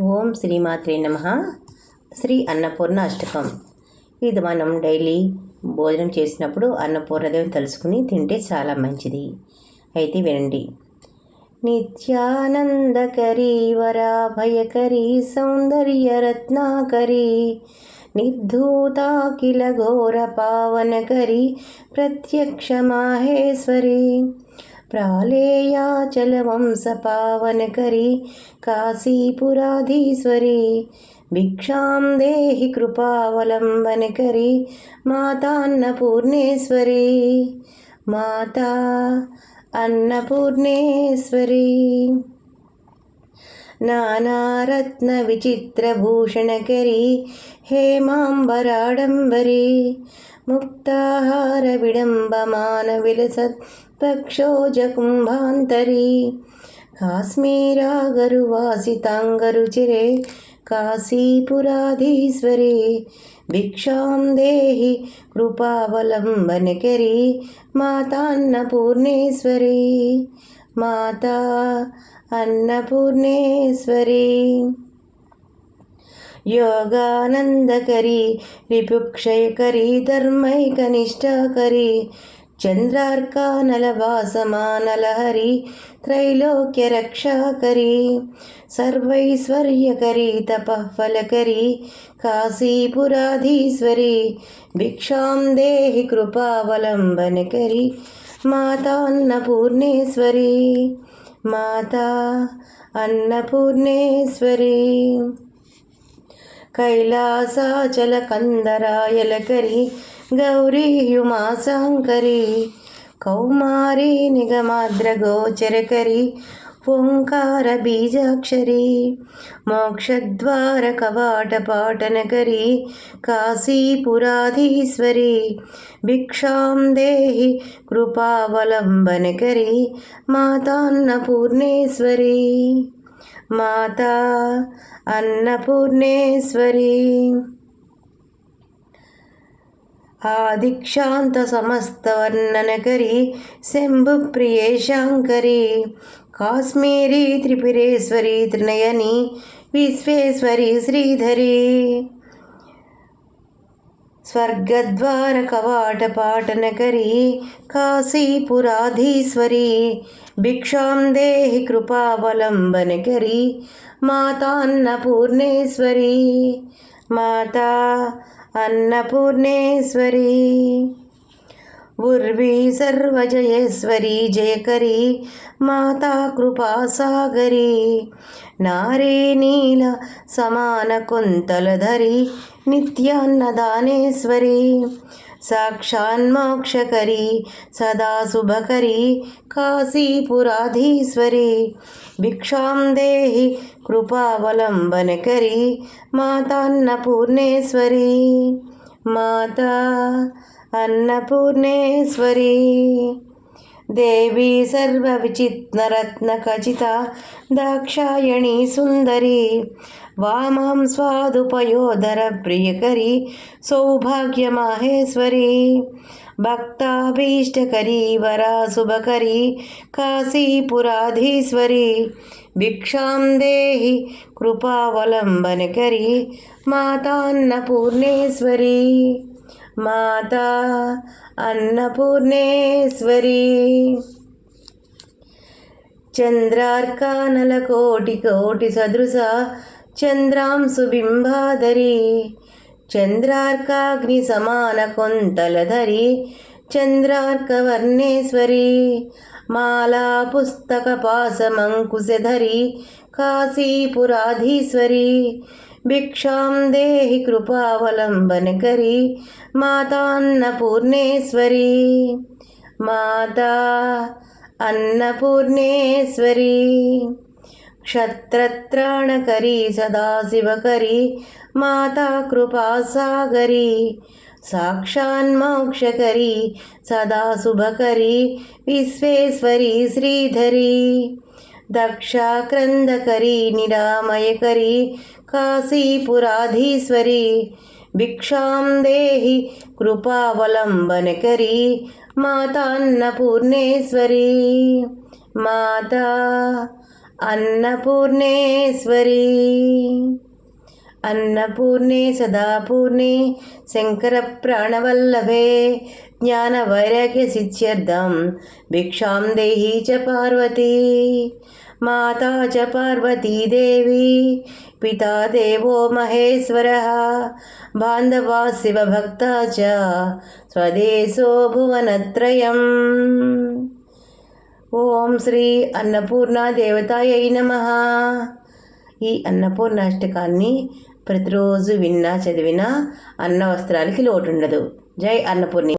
ఓం శ్రీమాత్రే నమ. శ్రీ అన్నపూర్ణ అష్టకం. ఇది మనం డైలీ భోజనం చేసినప్పుడు అన్నపూర్ణదేవి తలుసుకుని తింటే చాలా మంచిది. అయితే వినండి. నిత్యానందకరీ వరాభయకరీ సౌందర్యరత్నాకరీ నిర్ధూతాకిల ఘోర పావనకరీ ప్రత్యక్ష మాహేశ్వరి ప్రాళేయాచలవంశపావనకరీ కాశీపురాధీశ్వరి భిక్షాం దేహి కృపావలంబనకరీ మాతాన్నపూర్ణేశ్వరి. మాతా నానారత్న విచిత్రభూషణకరీ హేమాంబరాడంబరీ ముక్తాహార విడంబమాన విలసత్ పక్షోజకుంభాంతరీ కాశ్మీరాగరువాసితాంగరుచిరే కాశీపురాధీశ్వరీ భిక్షాం దేహి కృపావలంబనకరీ మాతాన్నపూర్ణేశ్వరి. మాతా అన్నపూర్ణేశ్వరి. యోగానందకరి విపుక్షయకరి ధర్మైకనిష్టాకరి చంద్రార్కానలవాసమానలహరి త్రైలోక్యరక్షాకరి సర్వైశ్వర్యకరి తపఫలకరి కాశీపురాధీశ్వరి భిక్షాం దేహి కృపావలంబనకరి మాతా అన్నపూర్ణేశ్వరి. మాతా అన్నపూర్ణేశ్వరి. కైలాసాచల కందరాయలకరి గౌరీయు మాసాంకరి కౌమారి నిగమాద్ర గోచరకరి ఓంకార బీజాక్షరి మోక్షద్వార కవాట పాటనకరి కాశీపురాధీశ్వరి భిక్షాం దేహి కృపావలంబనకరి మాతాన్నపూర్ణేశ్వరి. మాతా అన్నపూర్ణేశ్వరి. ఆ దీక్షాంత సమస్తవర్ణనకరి శంభుప్రియే శాంకరి కాశ్మీరీ త్రిపురేశ్వరి త్రినయని విశ్వేశ్వరి శ్రీధరి. స్వర్గద్వార కవాట పాటనకరి కాశీపురాధీశ్వరి భిక్షాం దేహి కృపావలంబనకరి మాతాన్నపూర్ణేశ్వరి మాతా అన్నపూర్ణేశ్వరి. ఉర్వీ సర్వజయేశ్వరి జయకరి మాతా కృపాసాగరి నారే నీల సమాన కుంతలధరి నిత్యాన్నదానేశ్వరి సాక్షాన్మోక్షకరి సదా శుభకరి కాశీపురాధీశ్వరి భిక్షాం దేహి కృపావలంబనకరి మాతాన్నపూర్ణేశ్వరి మాతా అన్నపూర్ణేశ్వరి. దేవి సర్వవిచిత్నరత్నఖచిత దాక్షాయణి సుందరి. వామాం స్వాదుపయోధర ప్రియకరి సౌభాగ్యమాహేశ్వరి. భక్తాభీష్టకరీ వరా శుభకరీ కాశీపురాధీశ్వరి. భిక్షాం దేహి కృపావలంబనకరి మాతాన్నపూర్ణేశ్వరి. మాతా అన్నపూర్ణేశ్వరి. చంద్రార్కానలకోటి కోటి సదృశ చంద్రాంశు బింబాధరి చంద్రార్కాగ్ని సమాన కొంతలధరి చంద్రార్కవర్ణేశ్వరి. మాలా పుస్తక పాసమంకుశధరి కాశీపురాధీశ్వరి భిక్షాం దేహి కృపావలంబనకరి మాతాన్నపూర్ణేశ్వరి మాతా అన్నపూర్ణేశ్వరి క్షత్రత్రాణకరీ సదాశివకరి మాతా కృపాసాగరి సాక్షాన్మోక్షకరీ సదా శుభకరీ విశ్వేశ్వరి శ్రీధరి దక్షాక్రందకరీ నిరామయకరీ కాశీపురాధీశ్వరి భిక్షాం దేహి కృపావలంబనకరీ మాతాన్నపూర్ణేశ్వరి మాతా అన్నపూర్ణేశ్వరి అన్నపూర్ణే సదాపూర్ణే శంకర ప్రాణవల్లభే జ్ఞానవైరాగ్య సిద్ధ్యర్థం భిక్షాం దేహి చ పార్వతీ మాతా చ పార్వతీదేవి పితా దేవో మహేశ్వరः బాంధవా శివభక్తా చ స్వదేశో భువనత్రయం ఓం శ్రీ అన్నపూర్ణ దేవతాయై నమ ఈ అన్నపూర్ణాష్టకాన్ని ప్రతిరోజు విన్నా చదివినా అన్న వస్త్రాలకి లోటుండదు. జై అన్నపూర్ణి.